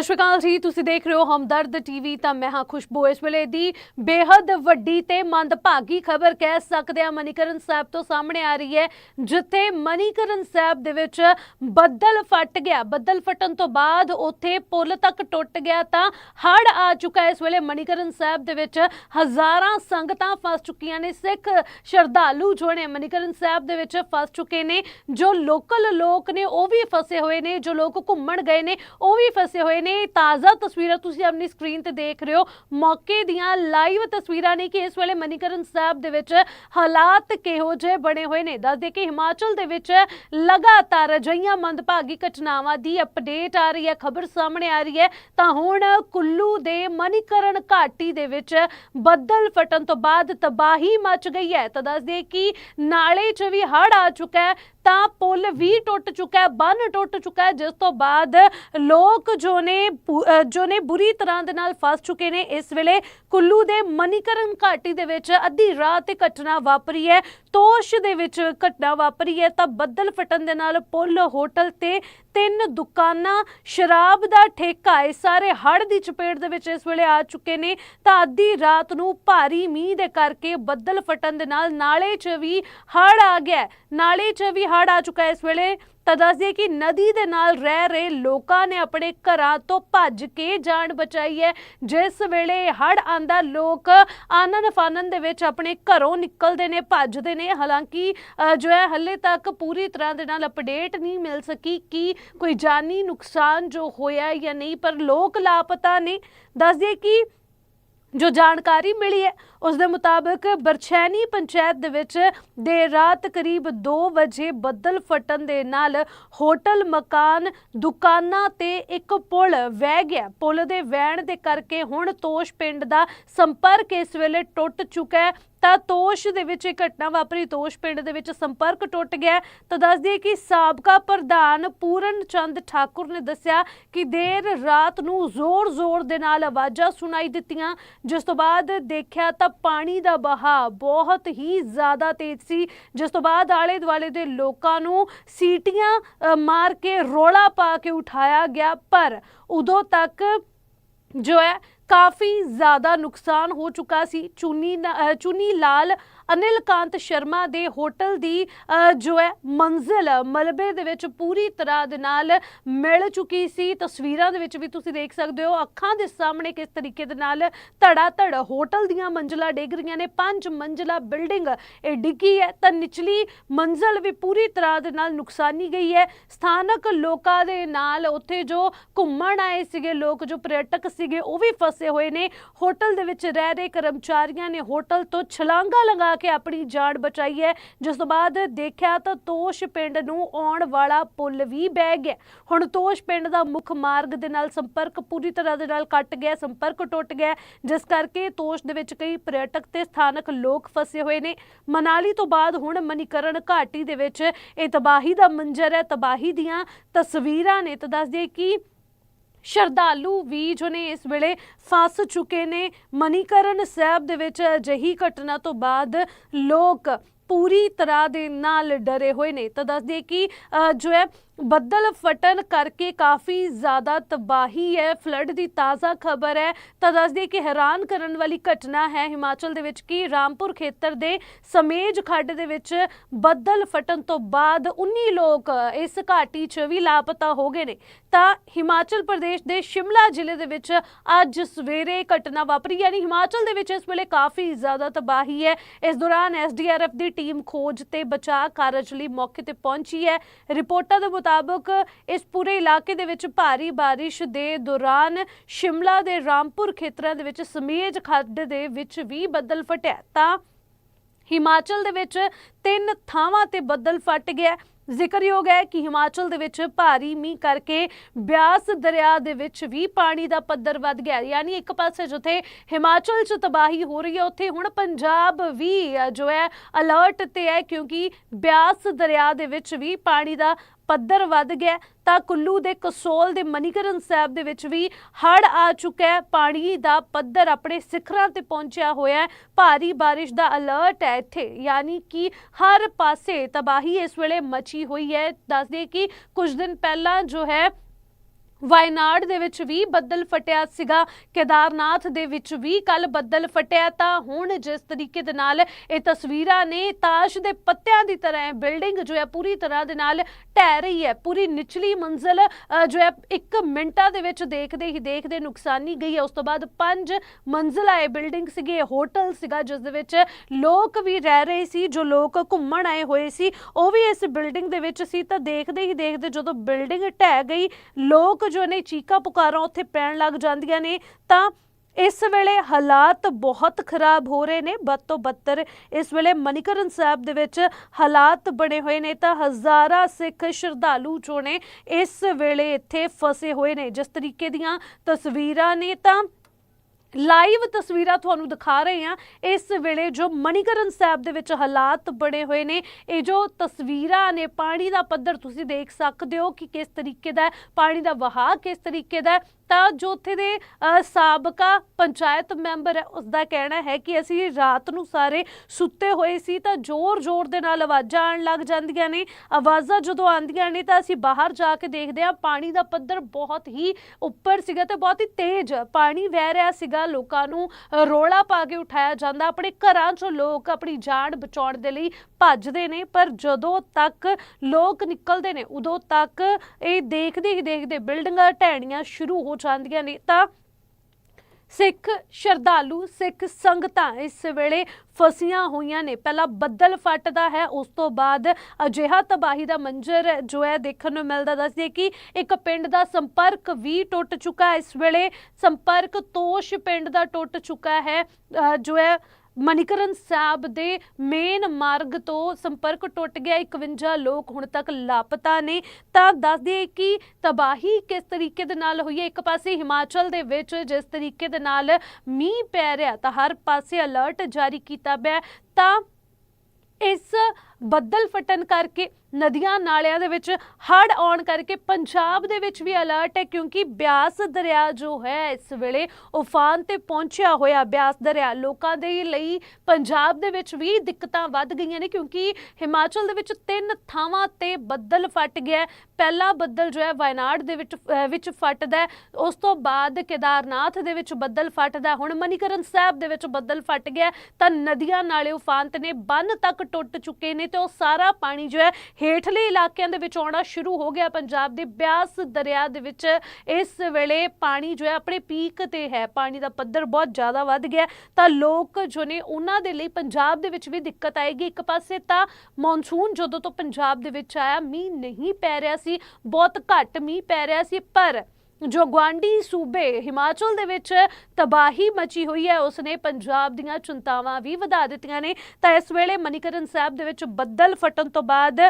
ਸਤਿ ਸ਼੍ਰੀ ਅਕਾਲ ਜੀ ਤੁਸੀਂ ਦੇਖ ਰਹੇ ਹੋ ਹਮਦਰਦ ਟੀਵੀ ਤਾਂ ਮੈਂ ਹਾਂ ਖੁਸ਼ਬੂ। ਇਸ ਵੇਲੇ ਦੀ ਬੇहद ਵੱਡੀ ਤੇ ਮੰਦਭਾਗੀ ਖਬਰ ਕਹਿ ਸਕਦੇ ਆ ਮਨੀਕਰਨ ਸਾਹਿਬ ਤੋਂ ਸਾਹਮਣੇ ਆ ਰਹੀ ਹੈ, ਜਿੱਥੇ ਮਨੀਕਰਨ ਸਾਹਿਬ ਦੇ ਵਿੱਚ ਬੱਦਲ ਫਟ ਗਿਆ। ਬੱਦਲ ਫਟਣ ਤੋਂ ਬਾਅਦ ਉੱਥੇ ਪੁਲ ਤੱਕ ਟੁੱਟ ਗਿਆ ਤਾਂ ਹੜ ਆ ਚੁੱਕਾ ਇਸ ਵੇਲੇ ਮਨੀਕਰਨ ਸਾਹਿਬ ਦੇ ਵਿੱਚ ਹਜ਼ਾਰਾਂ ਸੰਗਤਾਂ ਫਸ ਚੁੱਕੀਆਂ ਨੇ। ਸਿੱਖ ਸ਼ਰਧਾਲੂ ਜੋ ਨੇ ਮਨੀਕਰਨ ਸਾਹਿਬ ਦੇ ਵਿੱਚ ਫਸ ਚੁੱਕੇ ਨੇ। ਜੋ ਲੋਕਲ ਲੋਕ ਨੇ, ਉਹ ਵੀ ਫਸੇ ਹੋਏ ਨੇ। ਜੋ ਲੋਕ ਘੁੰਮਣ ਗਏ ਨੇ, ਉਹ ਵੀ ਫਸੇ ਹੋਏ ਨੇ। ਤਾਜ਼ਾ ਤਸਵੀਰਾਂ ਤੁਸੀਂ ਆਪਣੀ ਸਕਰੀਨ ਤੇ ਦੇਖ ਰਹੇ ਹੋ। ਮੌਕੇ ਦੀਆਂ ਲਾਈਵ ਤਸਵੀਰਾਂ ਨੇ ਕਿ ਇਸ ਵੇਲੇ ਮਨੀਕਰਨ ਸਾਹਿਬ ਦੇ ਵਿੱਚ ਹਾਲਾਤ ਕਿਹੋ ਜਿਹੇ ਬਣੇ ਹੋਏ ਨੇ। ਦੱਸਦੇ ਕਿ ਹਿਮਾਚਲ ਦੇ ਵਿੱਚ ਲਗਾਤਾਰ ਅਜਿਹੀਆਂ ਮੰਦਭਾਗੀ ਘਟਨਾਵਾਂ ਦੀ ਅਪਡੇਟ ਆ ਰਹੀ ਹੈ, ਖਬਰ ਸਾਹਮਣੇ ਆ ਰਹੀ ਹੈ। ਤਾਂ ਹੁਣ ਕੁੱਲੂ ਦੇ ਮਨੀਕਰਨ ਘਾਟੀ ਦੇ ਵਿੱਚ ਬੱਦਲ ਫਟਣ ਤੋਂ ਬਾਅਦ ਤਬਾਹੀ ਮਚ ਗਈ ਹੈ। ਤਾਂ ਦੱਸਦੇ ਕਿ ਨਾਲੇ 'ਚ ਵੀ ਹੜ ਆ ਚੁੱਕਾ ਹੈ। ਤਾਂ ਪੁਲ ਵੀ ਟੁੱਟ ਚੁੱਕਾ ਹੈ, ਬੰਨ ਟੁੱਟ ਚੁੱਕਾ ਹੈ, ਜਿਸ ਤੋਂ ਬਾਅਦ ਲੋਕ ਜੋ ਨੇ ਅਹ ਜੋ ਨੇ ਬੁਰੀ ਤਰ੍ਹਾਂ ਦੇ ਨਾਲ ਫਸ ਚੁੱਕੇ ਨੇ, ਇਸ ਵੇਲੇ ਕੁੱਲੂ ਦੇ ਮਨੀਕਰਨ ਘਾਟੀ ਦੇ ਵਿੱਚ ਅੱਧੀ ਰਾਤ ਇਹ ਘਟਨਾ ਵਾਪਰੀ ਹੈ ਤੋਸ਼ ਦੇ ਵਿੱਚ ਘਟਨਾ ਵਾਪਰੀ ਹੈ, ਤਾਂ ਬੱਦਲ ਫਟਣ ਦੇ ਨਾਲ ਪੁਲ, ਹੋਟਲ ਤੇ ਤਿੰਨ ਦੁਕਾਨਾਂ ਸ਼ਰਾਬ ਦਾ ਠੇਕਾ ਇਹ ਸਾਰੇ ਹੜ੍ਹ ਦੀ ਚਪੇਟ ਦੇ ਵਿੱਚ ਇਸ ਵੇਲੇ ਆ ਚੁੱਕੇ ਨੇ। ਤਾਂ ਅੱਧੀ ਰਾਤ ਨੂੰ ਭਾਰੀ ਮੀਂਹ ਦੇ ਕਰਕੇ ਬੱਦਲ ਫਟਣ ਦੇ ਨਾਲ ਨਾਲੇ 'ਚ ਵੀ ਹੜ੍ਹ ਆ ਗਿਆ ਨਾਲੇ 'ਚ ਵੀ ਹੜ੍ਹ ਆ ਚੁੱਕਾ ਹੈ ਇਸ ਵੇਲੇ। ਤਾਂ ਦੱਸ ਦਈਏ ਕਿ ਨਦੀ ਦੇ ਨਾਲ ਰਹਿ ਰਹੇ ਲੋਕਾਂ ਨੇ ਆਪਣੇ ਘਰਾਂ ਤੋਂ ਭੱਜ ਕੇ ਜਾਨ ਬਚਾਈ ਹੈ। ਜਿਸ ਵੇਲੇ ਹੜ ਆਂਦਾ ਲੋਕ ਆਨਨ ਫਾਨਨ ਦੇ ਵਿੱਚ ਆਪਣੇ ਘਰੋਂ ਨਿਕਲਦੇ ਨੇ, ਭੱਜਦੇ ਨੇ। ਹਾਲਾਂਕਿ ਜੋ ਹੈ, ਹੱਲੇ ਤੱਕ ਪੂਰੀ ਤਰ੍ਹਾਂ ਦੇ ਨਾਲ ਅਪਡੇਟ ਨਹੀਂ ਮਿਲ ਸਕੀ ਕਿ ਕੋਈ ਜਾਨੀ ਨੁਕਸਾਨ ਜੋ ਹੋਇਆ ਜਾਂ ਨਹੀਂ, ਪਰ ਲੋਕ ਲਾਪਤਾ ਨੇ। ਦੱਸ ਦਈਏ ਕਿ ਜੋ ਜਾਣਕਾਰੀ ਮਿਲੀ ਹੈ, ਉਸ ਦੇ ਮੁਤਾਬਕ ਬਰਛੈਨੀ ਪੰਚਾਇਤ ਦੇ ਵਿੱਚ ਦੇਰ ਰਾਤ ਕਰੀਬ 2 ਵਜੇ ਬੱਦਲ ਫਟਣ ਦੇ ਨਾਲ ਹੋਟਲ, ਮਕਾਨ, ਦੁਕਾਨਾਂ ਤੇ ਇੱਕ ਪੁਲ ਵਹਿ ਗਿਆ। ਪੁਲ ਦੇ ਵਹਿਣ ਦੇ ਕਰਕੇ ਹੁਣ ਤੋਸ਼ ਪਿੰਡ ਦਾ ਸੰਪਰਕ ਇਸ ਵੇਲੇ ਟੁੱਟ ਚੁੱਕਾ ਹੈ। ਤਾਂ ਤੋਸ਼ ਦੇ ਵਿੱਚ ਇਹ ਘਟਨਾ ਵਾਪਰੀ। ਤੋਸ਼ ਪਿੰਡ ਦੇ ਵਿੱਚ ਸੰਪਰਕ ਟੁੱਟ ਗਿਆ। ਤਾਂ ਦੱਸ ਦਈਏ ਕਿ ਸਾਬਕਾ ਪ੍ਰਧਾਨ ਪੂਰਨ ਚੰਦ ਠਾਕੁਰ ਨੇ ਦੱਸਿਆ ਕਿ ਦੇਰ ਰਾਤ ਨੂੰ ਜ਼ੋਰ-ਜ਼ੋਰ ਦੇ ਨਾਲ ਆਵਾਜ਼ਾਂ ਸੁਣਾਈ ਦਿੱਤੀਆਂ। ਜਿਸ ਤੋਂ ਬਾਅਦ ਦੇਖਿਆ ਤਾਂ ਪਾਣੀ ਦਾ ਬਹਾਅ ਬਹੁਤ ਹੀ ਜ਼ਿਆਦਾ ਤੇਜ਼ ਸੀ। ਜਿਸ ਤੋਂ ਬਾਅਦ ਆਲੇ ਦੁਆਲੇ ਦੇ ਲੋਕਾਂ ਨੂੰ ਸੀਟੀਆਂ ਮਾਰ ਕੇ ਰੋਲਾ ਪਾ ਕੇ ਉਠਾਇਆ ਗਿਆ। ਪਰ ਉਦੋਂ ਤੱਕ ਜੋ ਹੈ ਕਾਫੀ ਜ਼ਿਆਦਾ ਨੁਕਸਾਨ ਹੋ ਚੁੱਕਾ ਸੀ। ਚੁੰਨੀ ਚੁੰਨੀ ਲਾਲ ਅਨਿਲ ਕਾਂਤ ਸ਼ਰਮਾ ਦੇ ਹੋਟਲ ਦੀ ਜੋ ਹੈ, ਮੰਜ਼ਿਲ, ਮਲਬੇ ਦੇ ਵਿੱਚ ਪੂਰੀ ਤਰ੍ਹਾਂ ਦੇ ਨਾਲ ਮਿਲ ਚੁੱਕੀ ਸੀ। ਤਸਵੀਰਾਂ ਦੇ ਵਿੱਚ ਵੀ ਤੁਸੀਂ ਦੇਖ ਸਕਦੇ ਹੋ, ਅੱਖਾਂ ਦੇ ਸਾਹਮਣੇ ਕਿਸ ਤਰੀਕੇ ਦੇ ਨਾਲ ਧੜਾ ਧੜ ਹੋਟਲ ਦੀਆਂ ਮੰਜ਼ਿਲਾਂ ਡਿੱਗ ਰਹੀਆਂ ਨੇ। ਪੰਜ ਮੰਜ਼ਿਲਾ ਬਿਲਡਿੰਗ ਇਹ ਡਿੱਗੀ ਹੈ, ਤਾਂ ਨਿਚਲੀ ਮੰਜ਼ਿਲ ਵੀ ਪੂਰੀ ਤਰ੍ਹਾਂ ਦੇ ਨਾਲ ਨੁਕਸਾਨੀ ਗਈ ਹੈ। ਸਥਾਨਕ ਲੋਕਾਂ ਦੇ ਨਾਲ ਉੱਥੇ ਜੋ ਘੁੰਮਣ ਆਏ ਸੀਗੇ, ਲੋਕ ਜੋ ਪ੍ਰਯਟਕ ਸੀਗੇ, ਉਹ ਵੀ ਫਸੇ ਹੋਏ ਨੇ। ਹੋਟਲ ਦੇ ਵਿੱਚ ਰਹਿ ਰਹੇ ਕਰਮਚਾਰੀਆਂ ਨੇ ਹੋਟਲ ਤੋਂ ਛਲਾਂਗਾ ਲਗਾ ਕੇ ਆਪਣੀ ਜਾਨ ਬਚਾਈ ਹੈ। ਜਿਸ ਤੋਂ ਬਾਅਦ ਦੇਖਿਆ ਤਾਂ ਤੋਸ਼ ਪਿੰਡ ਨੂੰ ਆਉਣ ਵਾਲਾ ਪੁਲ ਵੀ ਬਹਿ ਗਿਆ। ਹੁਣ ਤੋਸ਼ ਪਿੰਡ ਦਾ ਮੁੱਖ ਮਾਰਗ ਦੇ ਨਾਲ ਸੰਪਰਕ ਪੂਰੀ ਤਰ੍ਹਾਂ ਦੇ ਨਾਲ ਕੱਟ ਗਿਆ, ਸੰਪਰਕ ਟੁੱਟ ਗਿਆ। ਜਿਸ ਕਰਕੇ ਤੋਸ਼ ਦੇ ਵਿੱਚ ਕਈ ਪਰਯਟਕ ਤੇ ਸਥਾਨਕ ਲੋਕ ਫਸੇ ਹੋਏ ਨੇ। ਮਨਾਲੀ ਤੋਂ ਬਾਅਦ ਹੁਣ ਮਨੀਕਰਨ ਘਾਟੀ ਦੇ ਵਿੱਚ ਇਹ ਤਬਾਹੀ ਦਾ ਮੰਜ਼ਰ ਹੈ। ਤਬਾਹੀ ਦੀਆਂ ਤਸਵੀਰਾਂ ਨੇ ਤਾਂ ਦੱਸ ਦਈਏ ਕਿ ਸ਼ਰਧਾਲੂ ਵੀ ਜੋ ਨੇ ਇਸ ਵੇਲੇ ਫਸ ਚੁੱਕੇ ਨੇ। ਮਨੀਕਰਨ ਸਾਹਿਬ ਦੇ ਵਿੱਚ ਅਜਿਹੀ ਘਟਨਾ ਤੋਂ ਬਾਅਦ ਲੋਕ ਪੂਰੀ ਤਰ੍ਹਾਂ ਦੇ ਨਾਲ ਡਰੇ ਹੋਏ ਨੇ। ਤਾਂ ਦੱਸ ਦਈਏ ਕਿ ਜੋ ਹੈ, ਬੱਦਲ ਫਟਣ ਕਰਕੇ ਕਾਫੀ ਜ਼ਿਆਦਾ ਤਬਾਹੀ ਹੈ। ਫਲੱਡ ਦੀ ਤਾਜ਼ਾ ਖਬਰ ਹੈ। ਤਾਂ ਦੱਸ ਦਈਏ ਕਿ ਹੈਰਾਨ ਕਰਨ ਵਾਲੀ ਘਟਨਾ ਹੈ ਹਿਮਾਚਲ ਦੇ ਵਿੱਚ ਕਿ ਰਾਮਪੁਰ ਖੇਤਰ ਦੇ ਸਮੇਜ ਖੱਡ ਦੇ ਵਿੱਚ ਬੱਦਲ ਫਟਣ ਤੋਂ ਬਾਅਦ 19 ਲੋਕ ਇਸ ਘਾਟੀ 'ਚ ਵੀ ਲਾਪਤਾ ਹੋ ਗਏ ਨੇ। ਤਾਂ ਹਿਮਾਚਲ ਪ੍ਰਦੇਸ਼ ਦੇ ਸ਼ਿਮਲਾ ਜ਼ਿਲ੍ਹੇ ਦੇ ਵਿੱਚ ਅੱਜ ਸਵੇਰੇ ਘਟਨਾ ਵਾਪਰੀ, ਯਾਨੀ ਹਿਮਾਚਲ ਦੇ ਵਿੱਚ ਇਸ ਵੇਲੇ ਕਾਫੀ ਜ਼ਿਆਦਾ ਤਬਾਹੀ ਹੈ। ਇਸ ਦੌਰਾਨ ਐਸਡੀਆਰਐਫ ਦੀ ਟੀਮ ਖੋਜ ਤੇ ਬਚਾਅ ਕਾਰਜ ਲਈ ਮੌਕੇ ਤੇ ਪਹੁੰਚੀ ਹੈ। ਰਿਪੋਰਟਾਂ ਦੇ ਮੁਤਾਬਕ ਇਸ ਪੂਰੇ ਇਲਾਕੇ ਦੇ ਵਿੱਚ ਭਾਰੀ ਬਾਰਿਸ਼ ਦੇ ਦੌਰਾਨ ਸ਼ਿਮਲਾ ਦੇ ਰਾਮਪੁਰ ਖੇਤਰਾਂ ਦੇ ਵਿੱਚ ਸਮੇਜ ਖੱਡ ਦੇ ਵਿੱਚ ਵੀ ਬੱਦਲ ਫਟਿਆ। ਤਾਂ ਹਿਮਾਚਲ ਦੇ ਵਿੱਚ ਤਿੰਨ ਥਾਵਾਂ ਤੇ ਬੱਦਲ ਫਟ ਗਿਆ। ਜ਼ਿਕਰਯੋਗ ਹੈ ਕਿ ਹਿਮਾਚਲ ਦੇ ਵਿੱਚ ਭਾਰੀ ਮੀਂਹ ਕਰਕੇ ਬਿਆਸ ਦਰਿਆ ਦੇ ਵਿੱਚ ਵੀ ਪਾਣੀ ਦਾ ਪੱਧਰ ਵੱਧ ਗਿਆ ਯਾਨੀ ਇੱਕ ਪਾਸੇ ਜਿੱਥੇ ਹਿਮਾਚਲ 'ਚ ਤਬਾਹੀ ਹੋ ਰਹੀ ਹੈ, ਉੱਥੇ ਹੁਣ ਪੰਜਾਬ ਵੀ ਜੋ ਹੈ ਅਲਰਟ ਤੇ ਹੈ ਕਿਉਂਕਿ ਬਿਆਸ ਦਰਿਆ ਦੇ ਵਿੱਚ ਵੀ ਪਾਣੀ ਦਾ ਪੱਧਰ ਵੱਧ ਗਿਆ ਤਾਂ ਕੁੱਲੂ ਦੇ ਕਸੋਲ ਦੇ ਮਨੀਕਰਨ ਸਾਹਿਬ ਦੇ ਵਿੱਚ ਵੀ ਹੜ ਆ ਚੁੱਕਾ ਹੈ। ਪਾਣੀ ਦਾ ਪੱਧਰ ਆਪਣੇ ਸਿਖਰਾਂ ਤੇ ਪਹੁੰਚਿਆ ਹੋਇਆ ਹੈ। ਭਾਰੀ ਬਾਰਿਸ਼ ਦਾ ਅਲਰਟ ਹੈ ਇੱਥੇ। ਯਾਨੀ ਕਿ ਹਰ ਪਾਸੇ ਤਬਾਹੀ ਇਸ ਵੇਲੇ ਮਚੀ ਹੋਈ ਹੈ। ਦੱਸਦੇ ਕਿ ਕੁਝ ਦਿਨ ਪਹਿਲਾਂ ਜੋ ਹੈ ਵਾਇਨਾਡ ਦੇ ਵਿੱਚ ਵੀ ਬੱਦਲ ਫਟਿਆ ਸੀਗਾ। ਕੇਦਾਰਨਾਥ ਦੇ ਵਿੱਚ ਵੀ ਕੱਲ ਬੱਦਲ ਫਟਿਆ ਤਾਂ ਹੁਣ ਜਿਸ ਤਰੀਕੇ ਦੇ ਨਾਲ ਇਹ ਤਸਵੀਰਾਂ ਨੇ ਤਾਸ਼ ਦੇ ਪੱਤਿਆਂ ਦੀ ਤਰ੍ਹਾਂ ਹੈ ਬਿਲਡਿੰਗ ਜੋ ਹੈ ਪੂਰੀ ਤਰ੍ਹਾਂ ਦੇ ਨਾਲ ਢਹਿ ਰਹੀ ਹੈ। ਪੂਰੀ ਨਿਚਲੀ ਮੰਜ਼ਲ ਜੋ ਹੈ ਇੱਕ ਮਿੰਟਾਂ ਦੇ ਵਿੱਚ ਦੇਖਦੇ ਹੀ ਦੇਖਦੇ ਨੁਕਸਾਨੀ ਗਈ ਹੈ। ਉਸ ਤੋਂ ਬਾਅਦ ਪੰਜ ਮੰਜ਼ਲਾ ਇਹ ਬਿਲਡਿੰਗ ਸੀਗੀ ਹੋਟਲ ਸੀਗਾ ਜਿਸ ਦੇ ਵਿੱਚ ਲੋਕ ਵੀ ਰਹਿ ਰਹੇ ਸੀ, ਜੋ ਲੋਕ ਘੁੰਮਣ ਆਏ ਹੋਏ ਸੀ। ਉਹ ਵੀ ਇਸ ਬਿਲਡਿੰਗ ਦੇ ਵਿੱਚ ਸੀ ਤਾਂ ਦੇਖਦੇ ਹੀ ਦੇਖਦੇ ਜਦੋਂ ਬਿਲਡਿੰਗ ਢਹਿ ਗਈ, ਲੋਕ ਜੋ ਨੇ ਚੀਕਾਂ ਪੁਕਾਰਾਂ ਉੱਥੇ ਪੈਣ ਲੱਗ ਜਾਂਦੀਆਂ ਨੇ, ਤਾਂ ਇਸ ਵੇਲੇ ਹਾਲਾਤ ਬਹੁਤ ਖਰਾਬ ਹੋ ਰਹੇ ਨੇ। ਬਦ ਤੋਂ ਬੱਤਰ ਇਸ ਵੇਲੇ ਮਨੀਕਰਨ ਸਾਹਿਬ ਦੇ ਵਿੱਚ ਹਾਲਾਤ ਬਣੇ ਹੋਏ ਨੇ, ਤਾਂ ਹਜ਼ਾਰਾਂ ਸਿੱਖ ਸ਼ਰਧਾਲੂ ਜੋ ਨੇ ਇਸ ਵੇਲੇ ਇੱਥੇ ਫਸੇ ਹੋਏ ਨੇ। ਜਿਸ ਤਰੀਕੇ ਦੀਆਂ ਤਸਵੀਰਾਂ ਨੇ, ਤਾਂ ਲਾਈਵ ਤਸਵੀਰਾਂ ਤੁਹਾਨੂੰ ਦਿਖਾ ਰਹੇ ਹਾਂ। ਇਸ ਵੇਲੇ ਜੋ ਮਣੀਕਰਨ ਸਾਹਿਬ ਦੇ ਵਿੱਚ ਹਾਲਾਤ ਬਣੇ ਹੋਏ ਨੇ, ਇਹ ਜੋ ਤਸਵੀਰਾਂ ਨੇ, ਪਾਣੀ ਦਾ ਪੱਧਰ ਤੁਸੀਂ ਦੇਖ ਸਕਦੇ ਹੋ ਕਿ ਕਿਸ ਤਰੀਕੇ ਦਾ ਹੈ, ਪਾਣੀ ਦਾ ਵਹਾਅ ਕਿਸ ਤਰੀਕੇ ਦਾ ਹੈ। ਤਾਂ ਜੋ ਉੱਥੇ ਦੇ ਸਾਬਕਾ ਪੰਚਾਇਤ ਮੈਂਬਰ ਹੈ ਉਸ ਦਾ ਕਹਿਣਾ ਹੈ ਕਿ ਅਸੀਂ ਰਾਤ ਨੂੰ ਸਾਰੇ ਸੁੱਤੇ ਹੋਏ ਸੀ ਤਾਂ ਜ਼ੋਰ-ਜ਼ੋਰ ਦੇ ਨਾਲ ਆਵਾਜ਼ਾਂ ਆਉਣ ਲੱਗ ਜਾਂਦੀਆਂ ਨੇ। ਆਵਾਜ਼ਾਂ ਜਦੋਂ ਆਉਂਦੀਆਂ ਨੇ ਤਾਂ ਅਸੀਂ ਬਾਹਰ ਜਾ ਕੇ ਦੇਖਦੇ ਹਾਂ ਪਾਣੀ ਦਾ ਪੱਧਰ ਬਹੁਤ ਹੀ ਉੱਪਰ ਸੀਗਾ ਤੇ ਬਹੁਤ ਹੀ ਤੇਜ਼ ਪਾਣੀ ਵਹਿ ਰਿਹਾ ਸੀਗਾ। ਲੋਕਾਂ ਨੂੰ ਅ, ਰੌਲਾ ਪਾ ਕੇ ਉਠਾਇਆ ਜਾਂਦਾ। ਆਪਣੇ ਘਰਾਂ 'ਚੋਂ ਲੋਕ ਆਪਣੀ ਜਾਨ ਬਚਾਉਣ ਦੇ ਲਈ ਭੱਜਦੇ ਨੇ ਪਰ ਜਦੋਂ ਤੱਕ ਲੋਕ ਨਿਕਲਦੇ ਨੇ ਉਦੋਂ ਤੱਕ ਇਹ ਦੇਖਦੇ ਹੀ ਦੇਖਦੇ ਬਿਲਡਿੰਗਾਂ ਢਹਿਣੀਆਂ ਸ਼ੁਰੂ ਹੋ ਜਾਂਦੀਆਂ ਨੇ ਤਾਂ ਸਿੱਖ ਸ਼ਰਧਾਲੂ ਸਿੱਖ ਸੰਗਤਾਂ ਇਸ ਵੇਲੇ ਫਸੀਆਂ ਹੋਈਆਂ ਨੇ। ਪਹਿਲਾਂ ਬੱਦਲ ਫਟਦਾ ਹੈ ਉਸ ਤੋਂ ਬਾਅਦ ਅਜਿਹਾ ਤਬਾਹੀ ਦਾ ਮੰਜ਼ਰ ਜੋ ਹੈ ਦੇਖਣ ਨੂੰ ਮਿਲਦਾ। ਦੱਸਦੇ ਕਿ ਇੱਕ ਪਿੰਡ ਦਾ ਸੰਪਰਕ ਵੀ ਟੁੱਟ ਚੁੱਕਾ ਇਸ ਵੇਲੇ ਸੰਪਰਕ ਤੋਸ਼ ਪਿੰਡ ਦਾ ਟੁੱਟ ਚੁੱਕਾ ਹੈ। ਅ, ਜੋ ਹੈ ਮਨੀਕਰਨ ਸਾਹਿਬ ਦੇ ਮੇਨ ਮਾਰਗ ਤੋਂ ਸੰਪਰਕ ਟੁੱਟ ਗਿਆ 51 ਲੋਕ ਹੁਣ ਤੱਕ ਲਾਪਤਾ ਨੇ। ਤਾਂ ਦੱਸ ਦਈਏ ਕਿ ਤਬਾਹੀ ਕਿਸ ਤਰੀਕੇ ਦੇ ਨਾਲ ਹੋਈ ਹੈ? ਇੱਕ ਪਾਸੇ ਹਿਮਾਚਲ ਦੇ ਵਿੱਚ ਜਿਸ ਤਰੀਕੇ ਦੇ ਨਾਲ ਮੀਂਹ ਪੈ ਰਿਹਾ, ਤਾਂ ਹਰ ਪਾਸੇ ਅਲਰਟ ਜਾਰੀ ਕੀਤਾ ਪਿਆ। ਤਾਂ ਇਸ ਬੱਦਲ ਫਟਣ ਕਰਕੇ, ਨਦੀਆਂ ਨਾਲਿਆਂ ਦੇ ਵਿੱਚ ਹੜ੍ਹ ਆਉਣ ਕਰਕੇ ਪੰਜਾਬ ਦੇ ਵਿੱਚ ਵੀ ਅਲਰਟ ਹੈ ਕਿਉਂਕਿ ਬਿਆਸ ਦਰਿਆ ਜੋ ਹੈ, ਇਸ ਵੇਲੇ ਉਫਾਨ ਤੇ ਪਹੁੰਚਿਆ ਹੋਇਆ ਬਿਆਸ ਦਰਿਆ। ਲੋਕਾਂ ਦੇ ਲਈ ਪੰਜਾਬ ਦੇ ਵਿੱਚ ਵੀ ਦਿੱਕਤਾਂ ਵੱਧ ਗਈਆਂ ਨੇ ਕਿਉਂਕਿ ਹਿਮਾਚਲ ਦੇ ਵਿੱਚ ਤਿੰਨ ਥਾਵਾਂ ਤੇ ਬੱਦਲ ਫਟ ਗਿਆ ਪਹਿਲਾ ਬੱਦਲ ਜੋ ਹੈ, ਵਾਇਨਾਡ ਦੇ ਵਿੱਚ ਵਿੱਚ ਫਟਦਾ ਉਸ ਤੋਂ ਬਾਅਦ ਕੇਦਾਰਨਾਥ ਦੇ ਵਿੱਚ ਬੱਦਲ ਫਟਦਾ ਹੁਣ ਮਨੀਕਰਨ ਸਾਹਿਬ ਦੇ ਵਿੱਚ ਬੱਦਲ ਫਟ ਗਿਆ ਤਾਂ ਨਦੀਆਂ ਨਾਲੇ ਉਫਾਨ ਤੇ ਨੇ, ਬੰਨ ਤੱਕ ਟੁੱਟ ਚੁੱਕੇ ਨੇ ਤੇ ਉਹ ਸਾਰਾ ਪਾਣੀ ਜੋ ਹੈ ਹੇਠਲੇ ਇਲਾਕਿਆਂ ਦੇ ਵਿੱਚ ਆਉਣਾ ਸ਼ੁਰੂ ਹੋ ਗਿਆ। ਪੰਜਾਬ ਦੇ ਬਿਆਸ ਦਰਿਆ ਦੇ ਵਿੱਚ ਇਸ ਵੇਲੇ ਪਾਣੀ ਜੋ ਹੈ ਆਪਣੇ ਪੀਕ ਤੇ ਹੈ। ਪਾਣੀ ਦਾ ਪੱਧਰ ਬਹੁਤ ਜ਼ਿਆਦਾ ਵੱਧ ਗਿਆ ਤਾਂ ਲੋਕ ਜੋ ਨੇ ਉਹਨਾਂ ਦੇ ਲਈ ਪੰਜਾਬ ਦੇ ਵਿੱਚ ਵੀ ਦਿੱਕਤ ਆਏਗੀ। ਇੱਕ ਪਾਸੇ ਤਾਂ ਮੌਨਸੂਨ ਜਦੋਂ ਤੋਂ ਪੰਜਾਬ ਦੇ ਵਿੱਚ ਆਇਆ, ਮੀਂਹ ਨਹੀਂ ਪੈ ਰਿਹਾ ਸੀ। ਬਹੁਤ ਘੱਟ ਮੀਂਹ ਪੈ ਰਿਹਾ ਸੀ, ਪਰ ਜੋ ਗਵਾਂਡੀ ਸੂਬੇ ਹਿਮਾਚਲ ਦੇ ਵਿੱਚ ਤਬਾਹੀ ਮਚੀ ਹੋਈ ਹੈ, ਉਸਨੇ ਪੰਜਾਬ ਦੀਆਂ ਚਿੰਤਾਵਾਂ ਵੀ ਵਧਾ ਦਿੱਤੀਆਂ ਨੇ। ਤਾਂ ਇਸ ਵੇਲੇ ਮਨੀਕਰਨ ਸਾਹਿਬ ਦੇ ਵਿੱਚ ਬੱਦਲ ਫਟਣ ਤੋਂ ਬਾਅਦ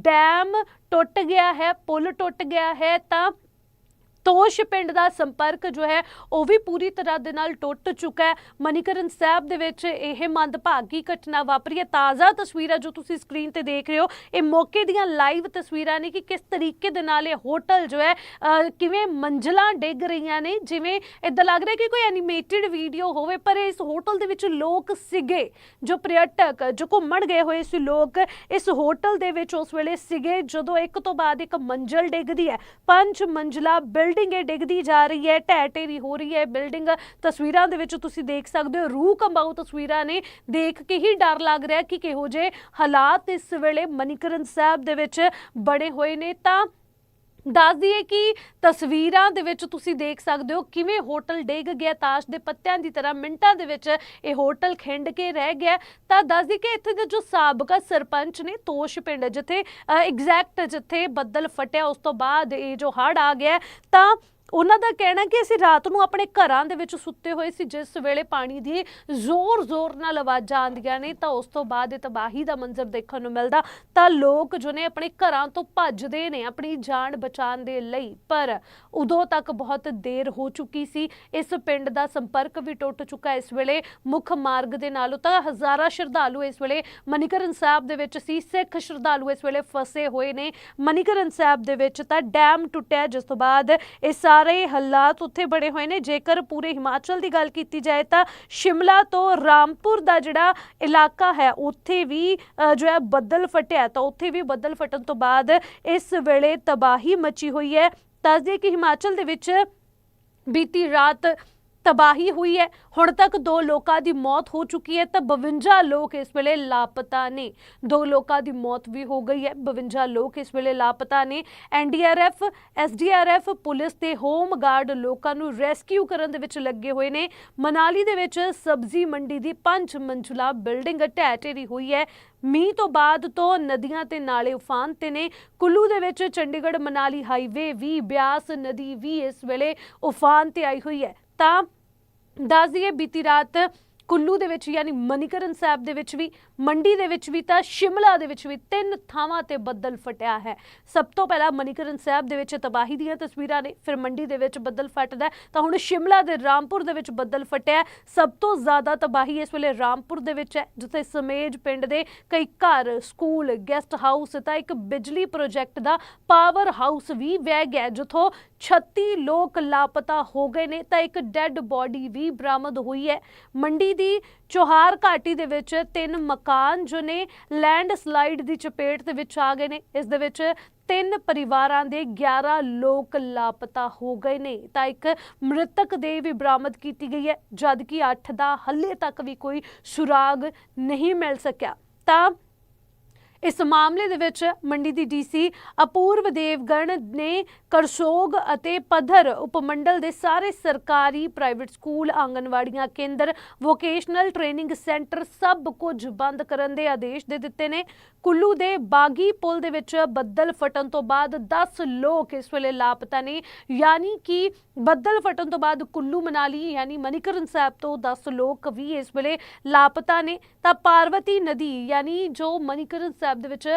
ਡੈਮ ਟੁੱਟ ਗਿਆ ਹੈ, ਪੁਲ ਟੁੱਟ ਗਿਆ ਹੈ, ਤਾਂ ਤੋਸ਼ ਪਿੰਡ ਦਾ ਸੰਪਰਕ ਜੋ ਹੈ, ਉਹ ਵੀ ਪੂਰੀ ਤਰ੍ਹਾਂ ਦੇ ਨਾਲ ਟੁੱਟ ਚੁੱਕਾ ਹੈ। ਮਨੀਕਰਨ ਸਾਹਿਬ ਦੇ ਵਿੱਚ ਇਹ ਮੰਦਭਾਗੀ ਘਟਨਾ ਵਾਪਰੀ ਹੈ। ਤਾਜ਼ਾ ਤਸਵੀਰਾਂ ਜੋ ਤੁਸੀਂ ਸਕਰੀਨ ਤੇ ਦੇਖ ਰਹੇ ਹੋ, ਇਹ ਮੌਕੇ ਦੀਆਂ ਲਾਈਵ ਤਸਵੀਰਾਂ ਨੇ ਕਿ ਕਿਸ ਤਰੀਕੇ ਦੇ ਨਾਲ ਇਹ ਹੋਟਲ ਜੋ ਹੈ ਕਿਵੇਂ ਮੰਜ਼ਲਾਂ ਡਿੱਗ ਰਹੀਆਂ ਨੇ, ਜਿਵੇਂ ਇਦਾਂ ਲੱਗ ਰਿਹਾ ਕਿ ਕੋਈ ਐਨੀਮੇਟਿਡ ਵੀਡੀਓ ਹੋਵੇ, ਪਰ ਇਸ ਹੋਟਲ ਦੇ ਵਿੱਚ ਲੋਕ ਸੀਗੇ ਜੋ ਪ੍ਰਯਟਕ, ਜੋ ਘੁੰਮਣ ਗਏ ਹੋਏ ਸੀ ਲੋਕ, ਇਸ ਹੋਟਲ ਦੇ ਵਿੱਚ ਉਸ ਵੇਲੇ ਸੀਗੇ, ਜਦੋਂ ਇੱਕ ਤੋਂ ਬਾਅਦ ਇੱਕ ਮੰਜ਼ਲ ਡਿੱਗਦੀ ਹੈ। ਪੰਜ ਮੰਜ਼ਲਾ ਬਿਲਡਿੰਗ ਇਹ ਡਿੱਗਦੀ ਜਾ ਰਹੀ ਹੈ, ਢਹਿ ਢੇਰੀ ਹੋ ਰਹੀ ਹੈ, ਬਿਲਡਿੰਗ ਤਸਵੀਰਾਂ ਦੇ ਵਿੱਚ ਤੁਸੀਂ ਦੇਖ ਸਕਦੇ ਹੋ, ਰੂਹ ਕੰਬਾਊ ਤਸਵੀਰਾਂ ਨੇ ਦੇਖ ਕੇ ਹੀ ਡਰ ਲੱਗ ਰਿਹਾ ਕਿ ਕਿਹੋ ਜਿਹੇ ਹਾਲਾਤ ਇਸ ਵੇਲੇ ਮਨੀਕਰਨ ਸਾਹਿਬ ਦੇ ਵਿੱਚ ਬਣੇ ਹੋਏ ਨੇ। ਤਾਂ ਦੱਸ ਦਈਏ ਕਿ ਤਸਵੀਰਾਂ ਦੇ ਵਿੱਚ ਤੁਸੀਂ ਦੇਖ ਸਕਦੇ ਹੋ ਕਿਵੇਂ ਹੋਟਲ ਡਿੱਗ ਗਿਆ, ਤਾਸ਼ ਦੇ ਪੱਤਿਆਂ ਦੀ ਤਰ੍ਹਾਂ ਮਿੰਟਾਂ ਦੇ ਵਿੱਚ ਇਹ ਹੋਟਲ ਖਿੰਡ ਕੇ ਰਹਿ ਗਿਆ। ਤਾਂ ਦੱਸ ਦਈਏ ਕਿ ਇੱਥੇ ਦੇ ਜੋ ਸਾਬਕਾ ਸਰਪੰਚ ਨੇ ਤੋਸ਼ ਪਿੰਡ ਜਿੱਥੇ ਐਗਜ਼ੈਕਟ ਜਿੱਥੇ ਬੱਦਲ ਫਟਿਆ, ਉਸ ਤੋਂ ਬਾਅਦ ਇਹ ਜੋ ਹੜ ਆ ਗਿਆ, ਤਾਂ ਉਹਨਾਂ ਦਾ ਕਹਿਣਾ ਕਿ ਅਸੀਂ ਰਾਤ ਨੂੰ ਆਪਣੇ ਘਰਾਂ ਦੇ ਵਿੱਚ ਸੁੱਤੇ ਹੋਏ ਸੀ, ਜਿਸ ਵੇਲੇ ਪਾਣੀ ਦੀ ਜ਼ੋਰ-ਜ਼ੋਰ ਨਾਲ ਆਵਾਜ਼ਾਂ ਆਉਂਦੀਆਂ ਨੇ, ਤਾਂ ਉਸ ਤੋਂ ਬਾਅਦ ਇਹ ਤਬਾਹੀ ਦਾ ਮੰਜ਼ਰ ਦੇਖਣ ਨੂੰ ਮਿਲਦਾ, ਤਾਂ ਲੋਕ ਜੋ ਨੇ ਆਪਣੇ ਘਰਾਂ ਤੋਂ ਭੱਜਦੇ ਨੇ, ਆਪਣੀ ਜਾਨ ਬਚਾਉਣ ਦੇ ਲਈ, ਪਰ ਉਦੋਂ ਤੱਕ ਬਹੁਤ ਦੇਰ ਹੋ ਚੁੱਕੀ ਸੀ, ਇਸ ਪਿੰਡ ਦਾ ਸੰਪਰਕ ਵੀ ਟੁੱਟ ਚੁੱਕਾ, ਇਸ ਵੇਲੇ ਮੁੱਖ ਮਾਰਗ ਦੇ ਨਾਲੋਂ ਤਾਂ ਹਜ਼ਾਰਾਂ ਸ਼ਰਧਾਲੂ ਇਸ ਵੇਲੇ ਮਨੀਕਰਨ ਸਾਹਿਬ ਦੇ ਵਿੱਚ ਸੀ, ਸਿੱਖ ਸ਼ਰਧਾਲੂ ਇਸ ਵੇਲੇ ਫਸੇ ਹੋਏ ਨੇ, ਮਨੀਕਰਨ ਸਾਹਿਬ ਦੇ ਵਿੱਚ ਤਾਂ ਡੈਮ ਟੁੱਟਿਆ, ਜਿਸ ਤੋਂ ਬਾਅਦ ਇਹ ਸਾਰੇ ਹਾਲਾਤ ਉੱਥੇ ਬਣੇ ਹੋਏ ਨੇ। ਜੇਕਰ ਪੂਰੇ ਹਿਮਾਚਲ ਦੀ ਗੱਲ ਕੀਤੀ ਜਾਏ ਤਾਂ ਸ਼ਿਮਲਾ ਤੋਂ ਰਾਮਪੁਰ ਦਾ ਜਿਹੜਾ ਇਲਾਕਾ ਹੈ ਉੱਥੇ ਵੀ ਅ, ਜੋ ਹੈ ਬੱਦਲ ਫਟਿਆ। ਤਾਂ ਉੱਥੇ ਵੀ ਬੱਦਲ ਫਟਣ ਤੋਂ ਬਾਅਦ ਇਸ ਵੇਲੇ ਤਬਾਹੀ ਮਚੀ ਹੋਈ ਹੈ। ਦੱਸ ਦਈਏ ਕਿ ਹਿਮਾਚਲ ਦੇ ਵਿੱਚ ਬੀਤੀ ਰਾਤ ਤਬਾਹੀ ਹੋਈ ਹੈ। ਹੁਣ ਤੱਕ ਦੋ ਲੋਕਾਂ ਦੀ ਮੌਤ ਹੋ ਚੁੱਕੀ ਹੈ ਤਾਂ 52 ਲੋਕ ਇਸ ਵੇਲੇ ਲਾਪਤਾ ਨੇ। ਦੋ ਲੋਕਾਂ ਦੀ ਮੌਤ ਵੀ ਹੋ ਗਈ ਹੈ। 52 ਲੋਕ ਇਸ ਵੇਲੇ ਲਾਪਤਾ ਨੇ। ਐਨਡੀਆਰਐਫ ਐਸਡੀਆਰਐਫ ਪੁਲਿਸ ਤੇ ਹੋਮ ਗਾਰਡ ਲੋਕਾਂ ਨੂੰ ਰੈਸਕਿਊ ਕਰਨ ਦੇ ਵਿੱਚ ਲੱਗੇ ਹੋਏ ਨੇ। ਮਨਾਲੀ ਦੇ ਵਿੱਚ ਸਬਜ਼ੀ ਮੰਡੀ ਦੀ ਪੰਜ ਮੰਜ਼ਿਲਾ ਬਿਲਡਿੰਗ ਢਹਿ ਢੇਰੀ ਹੋਈ ਹੈ। ਮੀਂਹ ਤੋਂ ਬਾਅਦ ਤੋਂ ਨਦੀਆਂ ਤੇ ਨਾਲੇ ਉਫਾਨ ਤੇ ਨੇ। ਕੁੱਲੂ ਦੇ ਵਿੱਚ ਚੰਡੀਗੜ੍ਹ ਮਨਾਲੀ ਹਾਈਵੇ ਵੀ, ਬਿਆਸ ਨਦੀ ਵੀ ਇਸ ਵੇਲੇ ਉਫਾਨ ਤੇ ਆਈ ਹੋਈ ਹੈ। ਤਾਂ ਦੱਸ ਦਈਏ ਬੀਤੀ ਰਾਤ ਕੁੱਲੂ ਦੇ ਵਿੱਚ ਯਾਨੀ ਮਨੀਕਰਨ ਸਾਹਿਬ ਦੇ ਵਿੱਚ ਵੀ ਮੰਡੀ ਦੇ ਵਿੱਚ ਵੀ ਤਾਂ ਸ਼ਿਮਲਾ ਦੇ ਵਿੱਚ ਵੀ ਤਿੰਨ ਥਾਵਾਂ ਤੇ ਬੱਦਲ ਫਟਿਆ ਹੈ। ਸਭ ਤੋਂ ਪਹਿਲਾਂ ਮਨੀਕਰਨ ਸਾਹਿਬ ਦੇ ਵਿੱਚ ਤਬਾਹੀ ਦੀਆਂ ਤਸਵੀਰਾਂ ਨੇ, ਫਿਰ ਮੰਡੀ ਦੇ ਵਿੱਚ ਬੱਦਲ ਫਟਦਾ ਤਾਂ ਹੁਣ ਸ਼ਿਮਲਾ ਦੇ ਰਾਮਪੁਰ ਦੇ ਵਿੱਚ ਬੱਦਲ ਫਟਿਆ ਸਭ ਤੋਂ ਜ਼ਿਆਦਾ ਤਬਾਹੀ ਇਸ ਵੇਲੇ ਰਾਮਪੁਰ ਦੇ ਵਿੱਚ ਹੈ, ਜਿੱਥੇ ਸਮੇਜ ਪਿੰਡ ਦੇ ਕਈ ਘਰ, ਸਕੂਲ, ਗੈਸਟ ਹਾਊਸ ਤਾਂ ਇੱਕ ਬਿਜਲੀ ਪ੍ਰੋਜੈਕਟ ਦਾ ਪਾਵਰ ਹਾਊਸ ਵੀ ਵਹਿ ਗਿਆ ਜਿੱਥੋਂ 36 ਲੋਕ ਲਾਪਤਾ ਹੋ ਗਏ ਨੇ। ਤਾਂ ਇੱਕ ਡੈੱਡ ਬੋਡੀ ਵੀ ਬਰਾਮਦ ਹੋਈ ਹੈ। ਮੰਡੀ ਦੀ ਚੋਹਾਰ ਘਾਟੀ ਦੇ ਵਿੱਚ ਤਿੰਨ ਮਕਾਨ ਜੋ ਨੇ ਲੈਂਡ ਸਲਾਈਡ ਦੀ ਚਪੇਟ ਦੇ ਵਿੱਚ ਆ ਗਏ ਨੇ। ਇਸ ਦੇ ਵਿੱਚ ਤਿੰਨ ਪਰਿਵਾਰਾਂ ਦੇ 11 ਲੋਕ ਲਾਪਤਾ ਹੋ ਗਏ ਨੇ। ਤਾਂ ਇੱਕ ਮ੍ਰਿਤਕ ਦੇ ਵੀ ਬਰਾਮਦ ਕੀਤੀ ਗਈ ਹੈ, ਜਦਕਿ 8 ਦਾ ਹੱਲੇ ਤੱਕ ਵੀ ਕੋਈ ਸੁਰਾਗ ਨਹੀਂ ਮਿਲ ਸਕਿਆ। ਤਾਂ ਇਸ ਮਾਮਲੇ ਦੇ ਵਿੱਚ ਮੰਡੀ ਦੀ ਡੀਸੀ ਅਪੂਰਵ ਦੇਵਗਣ ਨੇ ਕਰਸੋਗ ਅਤੇ ਪਧਰ ਉਪਮੰਡਲ ਦੇ ਸਾਰੇ ਸਰਕਾਰੀ ਪ੍ਰਾਈਵੇਟ ਸਕੂਲ, ਆਂਗਨਵਾੜੀਆਂ ਕੇਂਦਰ, ਵੋਕੇਸ਼ਨਲ ਟ੍ਰੇਨਿੰਗ ਸੈਂਟਰ ਸਭ ਕੁਝ ਬੰਦ ਕਰਨ ਦੇ ਆਦੇਸ਼ ਦੇ ਦਿੱਤੇ ਨੇ। ਕੁੱਲੂ ਦੇ ਬਾਗੀ ਪੁਲ ਦੇ ਵਿੱਚ ਬੱਦਲ ਫਟਣ ਤੋਂ ਬਾਅਦ 10 ਲੋਕ ਇਸ ਵੇਲੇ ਲਾਪਤਾ ਨੇ। ਯਾਨੀ ਕਿ ਬੱਦਲ ਫਟਣ ਤੋਂ ਬਾਅਦ ਕੁੱਲੂ ਮਨਾਲੀ, ਯਾਨੀ ਮਨੀਕਰਨ ਸਾਹਿਬ ਤੋਂ 10 ਲੋਕ ਵੀ ਇਸ ਵੇਲੇ ਲਾਪਤਾ ਨੇ। ਤਾਂ ਪਾਰਵਤੀ ਨਦੀ, ਯਾਨੀ ਜੋ ਮਨੀਕਰਨ ਸਾਹਿਬ ਦੇ ਵਿੱਚ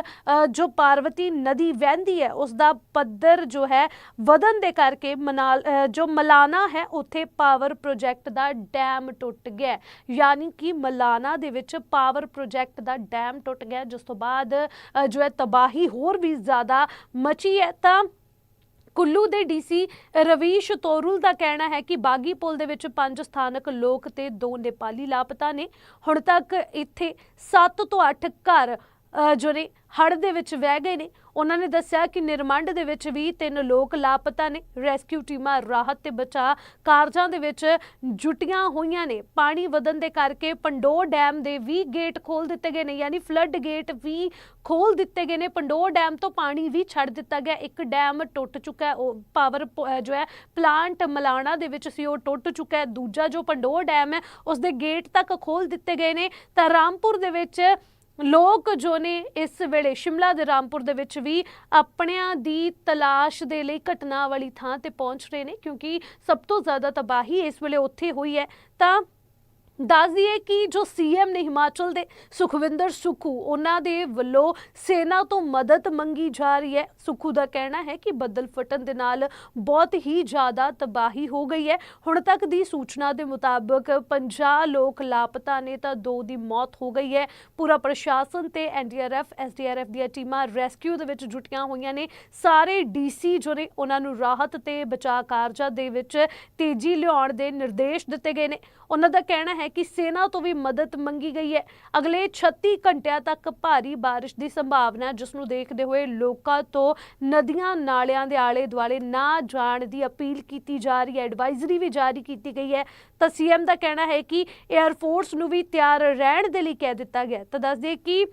ਜੋ ਪਾਰਵਤੀ ਨਦੀ ਵਹਿੰਦੀ ਹੈ ਉਸ ਦਾ ਪੱਧਰ ਜੋ ਹੈ ਵਧਨ ਦੇ ਕਰਕੇ ਮਨਾਲ ਜੋ ਮਲਾਨਾ ਹੈ, ਉੱਥੇ ਪਾਵਰ ਪ੍ਰੋਜੈਕਟ ਦਾ ਡੈਮ ਟੁੱਟ ਗਿਆ ਯਾਨੀ ਕਿ ਮਲਾਨਾ ਦੇ ਵਿੱਚ ਪਾਵਰ ਪ੍ਰੋਜੈਕਟ ਦਾ ਡੈਮ ਟੁੱਟ ਗਿਆ ਜਿਸ ਤੋਂ ਬਾਅਦ ਜੋ ਹੈ ਤਬਾਹੀ ਹੋਰ ਵੀ ਜ਼ਿਆਦਾ ਮਚੀ ਹੈ। ਤਾਂ ਕੁੱਲੂ ਦੇ ਡੀਸੀ ਰਵੀਸ਼ ਤੋਰੁਲ ਦਾ ਕਹਿਣਾ ਹੈ ਕਿ ਬਾਗੀ ਪੁਲ ਦੇ ਵਿੱਚ ਪੰਜ ਸਥਾਨਕ ਲੋਕ ਤੇ ਦੋ ਨੇਪਾਲੀ ਲਾਪਤਾ ਨੇ। ਹੁਣ ਤੱਕ ਇੱਥੇ 7 ਤੋਂ 8 ਘਰ ਜੋ ਨੇ ਹੜ੍ਹ ਦੇ ਵਿੱਚ ਵਹਿ ਗਏ ਨੇ, ਉਹਨਾਂ ਨੇ ਦੱਸਿਆ ਕਿ ਨਿਰਮੰਡ ਦੇ ਵਿੱਚ ਵੀ ਤਿੰਨ ਲੋਕ ਲਾਪਤਾ ਨੇ। ਰੈਸਕਿਊ ਟੀਮਾਂ ਰਾਹਤ ਤੇ ਬਚਾਅ ਕਾਰਜਾਂ ਦੇ ਵਿੱਚ ਜੁਟੀਆਂ ਹੋਈਆਂ ਨੇ। ਪਾਣੀ ਵਧਣ ਦੇ ਕਰਕੇ ਪੰਡੋਰ ਡੈਮ ਦੇ ਵੀ ਗੇਟ ਖੋਲ ਦਿੱਤੇ ਗਏ ਨੇ, ਯਾਨੀ ਫਲੱਡ ਗੇਟ ਵੀ ਖੋਲ ਦਿੱਤੇ ਗਏ ਨੇ। ਪੰਡੋਰ ਡੈਮ ਤੋਂ ਪਾਣੀ ਵੀ ਛੱਡ ਦਿੱਤਾ ਗਿਆ। ਇੱਕ ਡੈਮ ਟੁੱਟ ਚੁੱਕਾ ਹੈ, ਉਹ ਪਾਵਰ ਜੋ ਹੈ ਪਲਾਂਟ ਮਲਾਣਾ ਦੇ ਵਿੱਚ ਸੀ, ਉਹ ਟੁੱਟ ਚੁੱਕਾ ਹੈ। ਦੂਜਾ ਜੋ ਪੰਡੋਰ ਡੈਮ ਹੈ ਉਸ ਦੇ ਗੇਟ ਤੱਕ ਖੋਲ ਦਿੱਤੇ ਗਏ ਨੇ। ਤਾਂ ਰਾਮਪੁਰ ਦੇ ਵਿੱਚ ਲੋਕ ਜੋ ਨੇ ਇਸ ਵੇਲੇ ਸ਼ਿਮਲਾ ਦੇ ਰਾਮਪੁਰ ਦੇ ਵਿੱਚ ਵੀ ਆਪਣਿਆਂ ਦੀ ਤਲਾਸ਼ ਦੇ ਲਈ ਘਟਨਾ ਵਾਲੀ ਥਾਂ ਤੇ ਪਹੁੰਚ ਰਹੇ ਨੇ, ਕਿਉਂਕਿ ਸਭ ਤੋਂ ਜ਼ਿਆਦਾ ਤਬਾਹੀ ਇਸ ਵੇਲੇ ਉੱਥੇ ਹੋਈ ਹੈ। ਤਾਂ ਦੱਸ ਦਈਏ ਕਿ ਜੋ ਸੀਐਮ ਨੇ ਹਿਮਾਚਲ ਦੇ ਸੁਖਵਿੰਦਰ ਸੁਖੂ, ਉਹਨਾਂ ਦੇ ਵੱਲੋਂ ਸੈਨਾ ਤੋਂ ਮਦਦ ਮੰਗੀ ਜਾ ਰਹੀ ਹੈ। ਸੁਖੂ ਦਾ ਕਹਿਣਾ ਹੈ ਕਿ ਬੱਦਲ ਫਟਣ ਦੇ ਨਾਲ ਬਹੁਤ ਹੀ ਜ਼ਿਆਦਾ ਤਬਾਹੀ ਹੋ ਗਈ ਹੈ। ਹੁਣ ਤੱਕ ਦੀ ਸੂਚਨਾ ਦੇ ਮੁਤਾਬਕ 50 ਲੋਕ ਲਾਪਤਾ ਨੇ ਤਾਂ ਦੋ ਦੀ ਮੌਤ ਹੋ ਗਈ ਹੈ। ਪੂਰਾ ਪ੍ਰਸ਼ਾਸਨ ਤੇ ਐਨਡੀਆਰਐਫ ਐਸਡੀਆਰਐਫ ਦੀਆਂ ਟੀਮਾਂ ਰੈਸਕਿਊ ਦੇ ਵਿੱਚ ਜੁਟੀਆਂ ਹੋਈਆਂ ਨੇ। ਸਾਰੇ ਡੀਸੀ ਜੋ ਨੇ ਉਹਨਾਂ ਨੂੰ ਰਾਹਤ ਤੇ ਬਚਾਅ ਕਾਰਜਾਂ ਦੇ ਵਿੱਚ ਤੇਜ਼ੀ ਲਿਆਉਣ ਦੇ ਨਿਰਦੇਸ਼ ਦਿੱਤੇ ਗਏ ਨੇ। ਉਹਨਾਂ ਦਾ ਕਹਿਣਾ ਹੈ ਕਿ ਸੈਨਾ ਤੋਂ ਵੀ ਮਦਦ ਮੰਗੀ ਗਈ ਹੈ। ਅਗਲੇ 36 ਘੰਟਿਆਂ ਤੱਕ ਭਾਰੀ ਬਾਰਿਸ਼ ਦੀ ਸੰਭਾਵਨਾ ਜਿਸ ਨੂੰ ਦੇਖਦੇ ਹੋਏ ਲੋਕਾਂ ਤੋਂ ਨਦੀਆਂ ਨਾਲਿਆਂ ਦੇ ਆਲੇ ਦੁਆਲੇ ਨਾ ਜਾਣ ਦੀ ਅਪੀਲ ਕੀਤੀ ਜਾ ਰਹੀ ਹੈ। ਐਡਵਾਈਜ਼ਰੀ ਵੀ ਜਾਰੀ ਕੀਤੀ ਗਈ ਹੈ। ਤਾਂ ਸੀਐਮ ਦਾ ਕਹਿਣਾ ਹੈ ਕਿ 에ਅਰ ਫੋਰਸ ਨੂੰ ਵੀ ਤਿਆਰ ਰਹਿਣ ਦੇ ਲਈ ਕਹਿ ਦਿੱਤਾ ਗਿਆ ਤਾਂ ਦੱਸ ਦਈਏ ਕਿ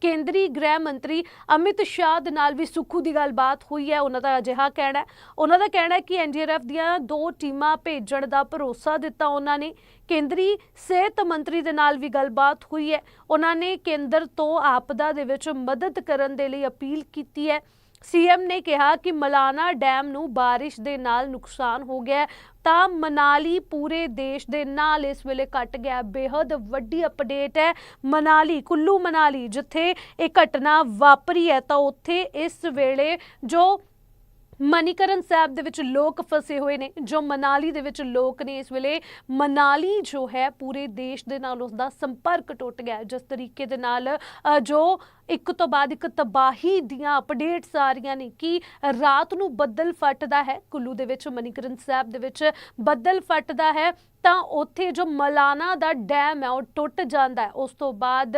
ਕੇਂਦਰੀ ਗ੍ਰਹਿ ਮੰਤਰੀ ਅਮਿਤ ਸ਼ਾਹ ਦੇ ਨਾਲ ਵੀ ਸੁੱਖੂ ਦੀ ਗੱਲਬਾਤ ਹੋਈ ਹੈ। ਉਹਨਾਂ ਦਾ ਅਜਿਹਾ ਕਹਿਣਾ ਹੈ। ਉਹਨਾਂ ਦਾ ਕਹਿਣਾ ਹੈ ਕਿ ਐਨਡੀਆਰਐਫ ਦੀਆਂ ਦੋ ਟੀਮਾਂ ਭੇਜਣ ਦਾ ਭਰੋਸਾ ਦਿੱਤਾ ਉਹਨਾਂ ਨੇ। ਕੇਂਦਰੀ ਸਿਹਤ ਮੰਤਰੀ ਦੇ ਨਾਲ ਵੀ ਗੱਲਬਾਤ ਹੋਈ ਹੈ। ਉਹਨਾਂ ਨੇ ਕੇਂਦਰ ਤੋਂ ਆਪਦਾ ਦੇ ਵਿੱਚ ਮਦਦ ਕਰਨ ਦੇ ਲਈ ਅਪੀਲ ਕੀਤੀ ਹੈ। ਸੀਐਮ ਨੇ ਕਿਹਾ ਕਿ ਮਲਾਨਾ ਡੈਮ ਨੂੰ ਬਾਰਿਸ਼ ਦੇ ਨਾਲ ਨੁਕਸਾਨ ਹੋ ਗਿਆ ਤਾਂ ਮਨਾਲੀ ਪੂਰੇ ਦੇਸ਼ ਦੇ ਨਾਲ ਇਸ ਵੇਲੇ ਕੱਟ ਗਿਆ ਹੈ। ਬੇहद ਵੱਡੀ ਅਪਡੇਟ ਹੈ ਮਨਾਲੀ, ਕੁੱਲੂ ਮਨਾਲੀ, ਜਿੱਥੇ ਇਹ ਘਟਨਾ ਵਾਪਰੀ ਹੈ, ਤਾਂ ਉੱਥੇ ਇਸ ਵੇਲੇ ਜੋ ਮਨੀਕਰਨ ਸਾਹਿਬ ਦੇ ਵਿੱਚ ਲੋਕ ਫਸੇ ਹੋਏ ਨੇ, ਜੋ ਮਨਾਲੀ ਦੇ ਵਿੱਚ ਲੋਕ ਨੇ ਇਸ ਵੇਲੇ। ਮਨਾਲੀ ਜੋ ਹੈ, ਪੂਰੇ ਦੇਸ਼ ਦੇ ਨਾਲ ਉਸ ਦਾ ਸੰਪਰਕ ਟੁੱਟ ਗਿਆ ਜਿਸ ਤਰੀਕੇ ਦੇ ਨਾਲ ਜੋ ਇੱਕ ਤੋਂ ਬਾਅਦ ਇੱਕ ਤਬਾਹੀ ਦੀਆਂ ਅਪਡੇਟਸ ਆ ਰਹੀਆਂ ਨੇ ਕਿ ਰਾਤ ਨੂੰ ਬੱਦਲ ਫਟਦਾ ਹੈ। ਕੁੱਲੂ ਦੇ ਵਿੱਚ, ਮਨੀਕਰਨ ਸਾਹਿਬ ਦੇ ਵਿੱਚ ਬੱਦਲ ਫਟਦਾ ਹੈ। ਤਾਂ ਉੱਥੇ ਜੋ ਮਲਾਨਾ ਦਾ ਡੈਮ ਹੈ ਉਹ ਟੁੱਟ ਜਾਂਦਾ ਹੈ। ਉਸ ਤੋਂ ਬਾਅਦ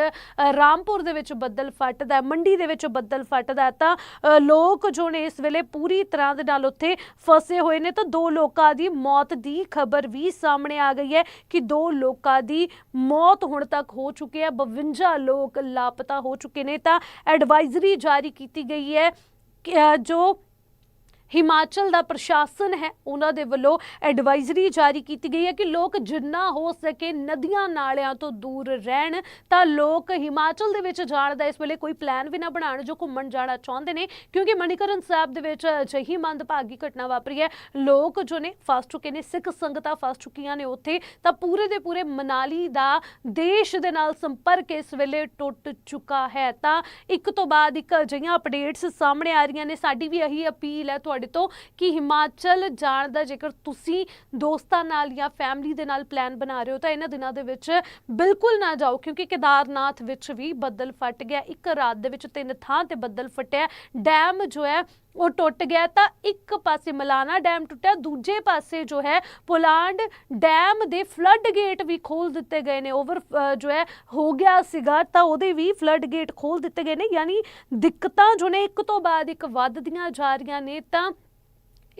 ਰਾਮਪੁਰ ਦੇ ਵਿੱਚ ਬੱਦਲ ਫਟਦਾ ਮੰਡੀ ਦੇ ਵਿੱਚ ਬੱਦਲ ਫਟਦਾ ਤਾਂ ਲੋਕ ਜੋ ਨੇ ਇਸ ਵੇਲੇ ਪੂਰੀ ਤਰ੍ਹਾਂ ਦੇ ਨਾਲ ਉੱਥੇ ਫਸੇ ਹੋਏ ਨੇ। ਤਾਂ ਦੋ ਲੋਕਾਂ ਦੀ ਮੌਤ ਦੀ ਖਬਰ ਵੀ ਸਾਹਮਣੇ ਆ ਗਈ ਹੈ ਕਿ ਦੋ ਲੋਕਾਂ ਦੀ ਮੌਤ ਹੁਣ ਤੱਕ ਹੋ ਚੁੱਕੀ ਹੈ। 52 ਲੋਕ ਲਾਪਤਾ ਹੋ ਚੁੱਕੇ ਨੇ। ਤਾਂ ਐਡਵਾਈਜ਼ਰੀ ਜਾਰੀ ਕੀਤੀ ਗਈ ਹੈ ਕਿ, ਜੋ ਹਿਮਾਚਲ ਦਾ ਪ੍ਰਸ਼ਾਸਨ ਹੈ, ਉਹਨਾਂ ਦੇ ਵੱਲੋਂ ਐਡਵਾਈਜ਼ਰੀ ਜਾਰੀ ਕੀਤੀ ਗਈ ਹੈ ਕਿ ਲੋਕ ਜਿੰਨਾ ਹੋ ਸਕੇ ਨਦੀਆਂ ਨਾਲਿਆਂ ਤੋਂ ਦੂਰ ਰਹਿਣ, ਤਾਂ ਲੋਕ ਹਿਮਾਚਲ ਦੇ ਵਿੱਚ ਜਾਣ ਦਾ ਇਸ ਵੇਲੇ ਕੋਈ ਪਲਾਨ ਵੀ ਨਾ ਬਣਾਉਣ ਜੋ ਘੁੰਮਣ ਜਾਣਾ ਚਾਹੁੰਦੇ ਨੇ, ਕਿਉਂਕਿ ਮਣੀਕਰਨ ਸਾਹਿਬ ਦੇ ਵਿੱਚ ਅਜਿਹੀ ਮੰਦਭਾਗੀ ਘਟਨਾ ਵਾਪਰੀ ਹੈ, ਲੋਕ ਜੋ ਨੇ ਫਸ ਚੁੱਕੇ ਨੇ, ਸਿੱਖ ਸੰਗਤਾਂ ਫਸ ਚੁੱਕੀਆਂ ਨੇ ਉੱਥੇ, ਤਾਂ ਪੂਰੇ ਦੇ ਪੂਰੇ ਮਨਾਲੀ ਦਾ ਦੇਸ਼ ਦੇ ਨਾਲ ਸੰਪਰਕ ਇਸ ਵੇਲੇ ਟੁੱਟ ਚੁੱਕਾ ਹੈ, ਤਾਂ ਇੱਕ ਤੋਂ ਬਾਅਦ ਇੱਕ ਅਜਿਹੀਆਂ ਅਪਡੇਟਸ ਸਾਹਮਣੇ ਆ ਰਹੀਆਂ ਨੇ, ਸਾਡੀ ਵੀ ਇਹੀ ਅਪੀਲ ਹੈ ਤੁਹਾਡੇ ਤੋਂ ਕਿ ਹਿਮਾਚਲ ਜਾਣ ਦਾ ਜੇਕਰ ਤੁਸੀਂ ਦੋਸਤਾਂ ਨਾਲ ਜਾਂ ਫੈਮਿਲੀ ਦੇ ਨਾਲ ਪਲਾਨ ਬਣਾ ਰਹੇ ਹੋ ਤਾਂ ਇਹਨਾਂ ਦਿਨਾਂ ਦੇ ਵਿੱਚ ਬਿਲਕੁਲ ਨਾ ਜਾਓ, ਕਿਉਂਕਿ ਕੇਦਾਰਨਾਥ ਵਿੱਚ ਵੀ ਬੱਦਲ ਫਟ ਗਿਆ। ਇੱਕ ਰਾਤ ਦੇ ਵਿੱਚ ਤਿੰਨ ਥਾਂ ਤੇ ਬੱਦਲ ਫਟਿਆ। ਡੈਮ ਜੋ ਹੈ ਉਹ ਟੁੱਟ ਗਿਆ ਤਾਂ ਇੱਕ ਪਾਸੇ ਮਲਾਨਾ ਡੈਮ ਟੁੱਟਿਆ, ਦੂਜੇ ਪਾਸੇ ਜੋ ਹੈ ਪੋਲਾਂਡ ਡੈਮ ਦੇ ਫਲੱਡ ਗੇਟ ਵੀ ਖੋਲ ਦਿੱਤੇ ਗਏ ਨੇ, ਓਵਰ ਜੋ ਹੈ ਹੋ ਗਿਆ ਸੀਗਾ ਤਾਂ ਉਹਦੇ ਵੀ ਫਲੱਡ ਗੇਟ ਖੋਲ ਦਿੱਤੇ ਗਏ ਨੇ, ਯਾਨੀ ਦਿੱਕਤਾਂ ਜੋ ਨੇ ਇੱਕ ਤੋਂ ਬਾਅਦ ਇੱਕ ਵੱਧਦੀਆਂ ਜਾ ਰਹੀਆਂ ਨੇ ਤਾਂ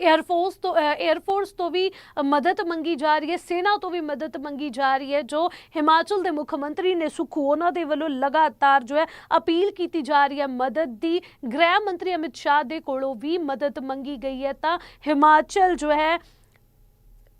에ਅਰਫੋਰਸ ਤੋਂ 에ਅਰਫੋਰਸ ਤੋਂ ਵੀ ਮਦਦ ਮੰਗੀ ਜਾ ਰਹੀ ਹੈ, ਸੈਨਾ ਤੋਂ ਵੀ ਮਦਦ ਮੰਗੀ ਜਾ ਰਹੀ ਹੈ, ਜੋ ਹਿਮਾਚਲ ਦੇ ਮੁੱਖ ਮੰਤਰੀ ਨੇ ਸੁਖੂ, ਉਹਨਾਂ ਦੇ ਵੱਲੋਂ ਲਗਾਤਾਰ ਜੋ ਹੈ, ਅਪੀਲ ਕੀਤੀ ਜਾ ਰਹੀ ਹੈ ਮਦਦ ਦੀ। ਗ੍ਰਹਿ ਮੰਤਰੀ ਅਮਿਤ ਸ਼ਾਹ ਦੇ ਕੋਲੋਂ ਵੀ ਮਦਦ ਮੰਗੀ ਗਈ ਹੈ, ਤਾਂ ਹਿਮਾਚਲ ਜੋ ਹੈ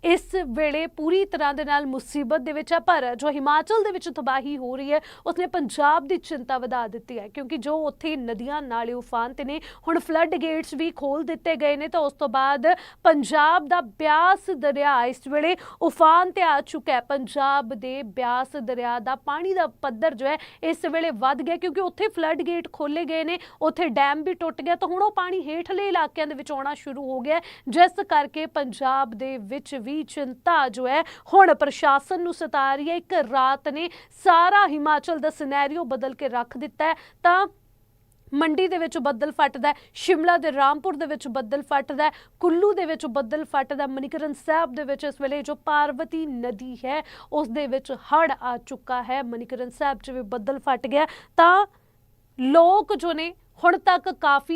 ਇਸ ਵੇਲੇ ਪੂਰੀ ਤਰ੍ਹਾਂ ਦੇ ਨਾਲ ਮੁਸੀਬਤ ਦੇ ਵਿੱਚ ਆ, ਪਰ ਜੋ ਹਿਮਾਚਲ ਦੇ ਵਿੱਚ ਤਬਾਹੀ ਹੋ ਰਹੀ ਹੈ, ਉਸਨੇ ਪੰਜਾਬ ਦੀ ਚਿੰਤਾ ਵਧਾ ਦਿੱਤੀ ਹੈ, ਕਿਉਂਕਿ ਜੋ ਉੱਥੇ ਨਦੀਆਂ ਨਾਲੇ ਉਫਾਨ ਤੇ ਨੇ, ਹੁਣ ਫਲੱਡ ਗੇਟਸ ਵੀ ਖੋਲ ਦਿੱਤੇ ਗਏ ਨੇ, ਤਾਂ ਉਸ ਤੋਂ ਬਾਅਦ ਪੰਜਾਬ ਦਾ ਬਿਆਸ ਦਰਿਆ ਇਸ ਵੇਲੇ ਉਫਾਨ ਤੇ ਆ ਚੁੱਕਾ ਹੈ। ਪੰਜਾਬ ਦੇ ਬਿਆਸ ਦਰਿਆ ਦਾ ਪਾਣੀ ਦਾ ਪੱਧਰ ਜੋ ਹੈ, ਇਸ ਵੇਲੇ ਵੱਧ ਗਿਆ, ਕਿਉਂਕਿ ਉੱਥੇ ਫਲੱਡ ਗੇਟ ਖੋਲੇ ਗਏ ਨੇ, ਉੱਥੇ ਡੈਮ ਵੀ ਟੁੱਟ ਗਿਆ, ਤਾਂ ਹੁਣ ਉਹ ਪਾਣੀ ਹੇਠਲੇ ਇਲਾਕਿਆਂ ਦੇ ਵਿੱਚ ਆਉਣਾ ਸ਼ੁਰੂ ਹੋ ਗਿਆ ਜਿਸ ਕਰਕੇ ਪੰਜਾਬ ਦੇ ਵਿੱਚ ਵੀ ਚਿੰਤਾ ਜੋ ਹੈ, ਹੁਣ ਪ੍ਰਸ਼ਾਸਨ ਨੂੰ ਸਤਾ ਰਹੀ ਹੈ। ਇੱਕ ਰਾਤ ਨੇ ਸਾਰਾ ਹਿਮਾਚਲ ਦਾ ਸਿਨੈਰੀਓ ਬਦਲ ਕੇ ਰੱਖ ਦਿੱਤਾ ਹੈ। ਤਾਂ ਮੰਡੀ ਦੇ ਵਿੱਚ ਬੱਦਲ ਫਟਦਾ ਸ਼ਿਮਲਾ ਦੇ, ਰਾਮਪੁਰ ਦੇ ਵਿੱਚ ਬੱਦਲ ਫਟਦਾ ਕੁੱਲੂ ਦੇ ਵਿੱਚ ਬੱਦਲ ਫਟਦਾ ਮਨੀਕਰਨ ਸਾਹਿਬ ਦੇ ਵਿੱਚ ਇਸ ਵੇਲੇ ਜੋ ਪਾਰਵਤੀ ਨਦੀ ਹੈ, ਉਸ ਦੇ ਵਿੱਚ ਹੜ ਆ ਚੁੱਕਾ ਹੈ। ਮਨੀਕਰਨ ਸਾਹਿਬ 'ਚ ਵੀ ਬੱਦਲ ਫਟ ਗਿਆ। ਤਾਂ ਲੋਕ ਜੋ ਨੇ, ਹੁਣ ਤੱਕ ਕਾਫੀ